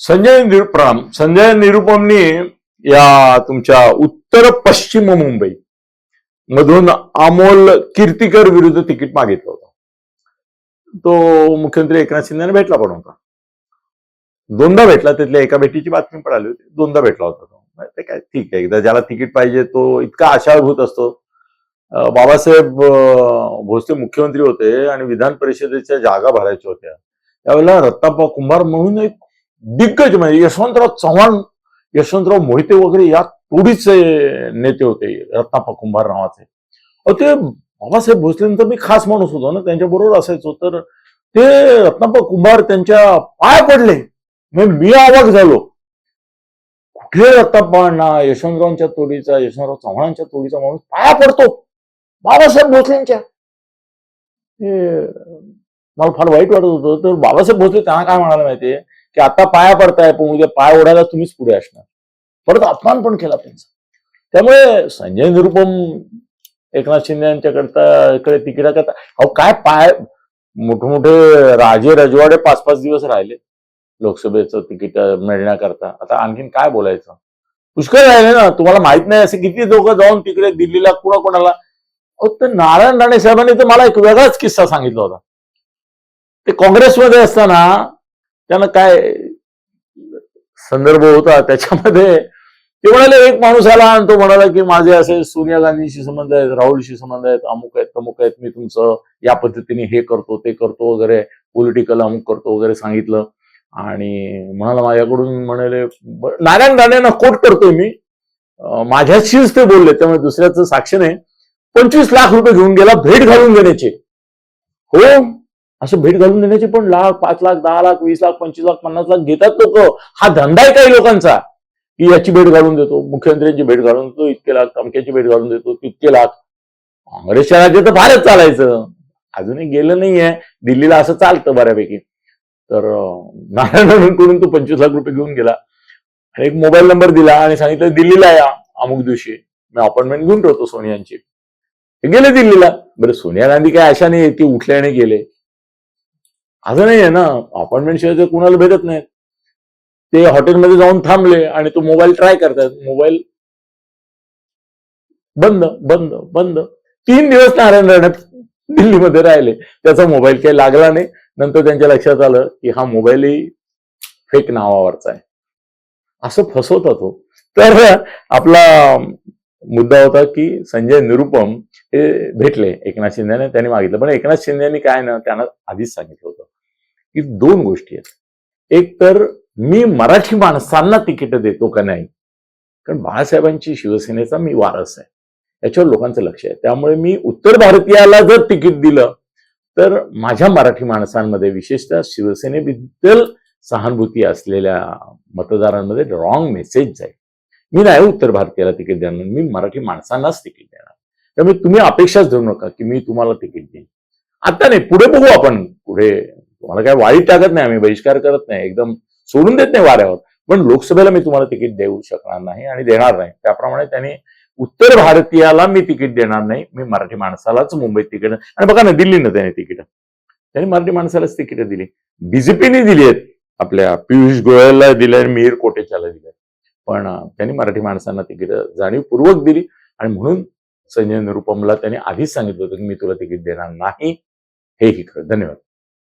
संजय निरुपम संजय निरुपमनी या तुमच्या उत्तर पश्चिम मुंबई मधून अमोल कीर्तिकर विरुद्ध तिकीट मागितलं होतं. तो मुख्यमंत्री एकनाथ शिंदेने भेटला पण होता. दोनदा भेटला त्यातल्या एका भेटीची बातमी पण आली होती. दोनदा भेटला होता तो. ते काय ठीक आहे एकदा ज्याला तिकीट पाहिजे तो इतका आशाभूत असतो. बाबासाहेब भोसले मुख्यमंत्री होते आणि विधान परिषदेच्या जागा भरायच्या होत्या. त्यावेळेला रत्नाप्पा कुंभार म्हणून एक दिग्गज म्हणजे यशवंतराव चव्हाण यशवंतराव मोहिते वगैरे या तोडीचे नेते होते रत्नाप्पा कुंभार नावाचे. ते बाबासाहेब भोसलेंचा मी खास माणूस होतो ना त्यांच्या बरोबर असायचो तर ते रत्नाप्पा कुंभार त्यांच्या पाय पडले. मग मी आवाज झालो. कुठे रत्नाप्पांना यशवंतरावांच्या तोडीचा यशवंतराव चव्हाणांच्या तोडीचा माणूस पाया पडतो? बाबासाहेब भोसलेंच्या. हे मला फार वाईट वाटत होतं तर बाबासाहेब भोसले त्यांना काय म्हणाला माहितीये? की आता पाया पडताय पण उद्या पाय ओढायला तुम्हीच पुढे असणार. परत अपमान पण केला त्यांचा. त्यामुळे संजय निरुपम एकनाथ शिंदे यांच्याकडता इकडे तिकिटाकरता अहो काय पाय मोठमोठे राजे रजवाडे पाच पाच दिवस राहिले लोकसभेचं तिकीट मिळण्याकरता. आता आणखीन काय बोलायचं? पुष्कळ राहिले ना तुम्हाला माहीत नाही असे किती लोक जाऊन तिकडे दिल्लीला कुणा कोणाला अहो तर नारायण राणे साहेबांनी तर मला एक वेगळाच किस्सा सांगितला होता. ते काँग्रेसमध्ये असताना त्यानं काय संदर्भ होता त्याच्यामध्ये? ते म्हणाले एक माणूस आला आणि तो म्हणाला की माझे असे सोनिया गांधीशी संबंध आहेत राहुलशी संबंध आहेत अमुक आहेत तमुक आहेत मी तुमचं या पद्धतीने हे करतो ते करतो वगैरे पॉलिटिकल अमुक करतो वगैरे सांगितलं. आणि म्हणाला माझ्याकडून म्हणाले नारायण राणेंना कोट करतोय मी. माझ्याशीच ते बोलले त्यामुळे दुसऱ्याचं साक्ष नाही. पंचवीस लाख रुपये घेऊन गेला भेट घालून देण्याचे. हो? असं भेट घालून देण्याचे पण लाख पाच लाख दहा लाख वीस लाख पंचवीस लाख पन्नास लाख घेतात लोक. हा धंदा आहे काही लोकांचा. की याची भेट घालून देतो मुख्यमंत्र्यांची भेट घालून देतो इतके लाख तमक्याची भेट घालून देतो तितके लाख. काँग्रेसच्या राज्यात तर फारच चालायचं. अजूनही गेलं नाहीये. दिल्लीला असं चालतं बऱ्यापैकी. तर नारायण करून तो पंचवीस लाख रुपये घेऊन गेला. आणि एक मोबाईल नंबर दिला आणि सांगितलं दिल्लीला या अमुक दिवशी. मी अपॉइंटमेंट घेऊन ठेवतो सोनियांची. गेले दिल्लीला. बरं सोनिया गांधी काय अशा नाही ते उठल्याने गेले. असं नाही आहे ना अपॉइंटमेंट शिवाय कुणाला भेटत नाहीत. ते हॉटेलमध्ये जाऊन थांबले आणि तो मोबाईल ट्राय करतात. मोबाईल बंद बंद बंद. तीन दिवस नारायण राणे दिल्लीमध्ये राहिले. त्याचा मोबाईल काही लागला नाही. नंतर त्यांच्या लक्षात आलं की हा मोबाईलही फेक नावावरचा आहे. असं फसवता तो हो. तर आपला मुद्दा होता की संजय निरुपम हे भेटले एकनाथ शिंदेने. त्यांनी मागितलं. पण एकनाथ शिंदेनी काय ना त्यांना आधीच सांगितलं होतं. की दोन गोष्टी आहेत. एक तर मी मराठी माणसांना तिकीट देतो का नाही? कारण बाळासाहेबांची शिवसेनेचा मी वारस आहे. याच्यावर लोकांचं लक्ष आहे. त्यामुळे मी उत्तर भारतीयाला जर तिकीट दिलं तर माझ्या मराठी माणसांमध्ये विशेषतः शिवसेनेबद्दल सहानुभूती असलेल्या मतदारांमध्ये रॉंग मेसेज जाईल. मी नाही उत्तर भारतीयाला तिकीट देणार. मी मराठी माणसांनाच तिकीट देणार. त्यामुळे तुम्ही अपेक्षाच धरू नका की मी तुम्हाला तिकीट देईन. आता नाही पुढे बघू आपण पुढे तुम्हाला काय वाईट टाकत नाही आम्ही बहिष्कार करत नाही एकदम सोडून देत नाही वाऱ्यावर. पण लोकसभेला मी तुम्हाला तिकीट देऊ शकणार नाही आणि देणार नाही. त्याप्रमाणे त्यांनी उत्तर भारतीयाला मी तिकीट देणार नाही. मी मराठी माणसालाच मुंबईत तिकीट आणि बघा ना दिल्लीनं त्याने तिकीट. त्यांनी मराठी माणसालाच तिकीट दिली. बीजेपीने दिली आहेत. आपल्या पियुष गोयलला दिल्या आणि मिहीर कोटेच्याला दिल्या पण त्यांनी मराठी माणसांना तिकीट जाणीवपूर्वक दिली आणि म्हणून संजय निरुपमला त्यांनी आधीच सांगितलं होतं की मी तुला तिकीट देणार नाही. हेही खरं. धन्यवाद.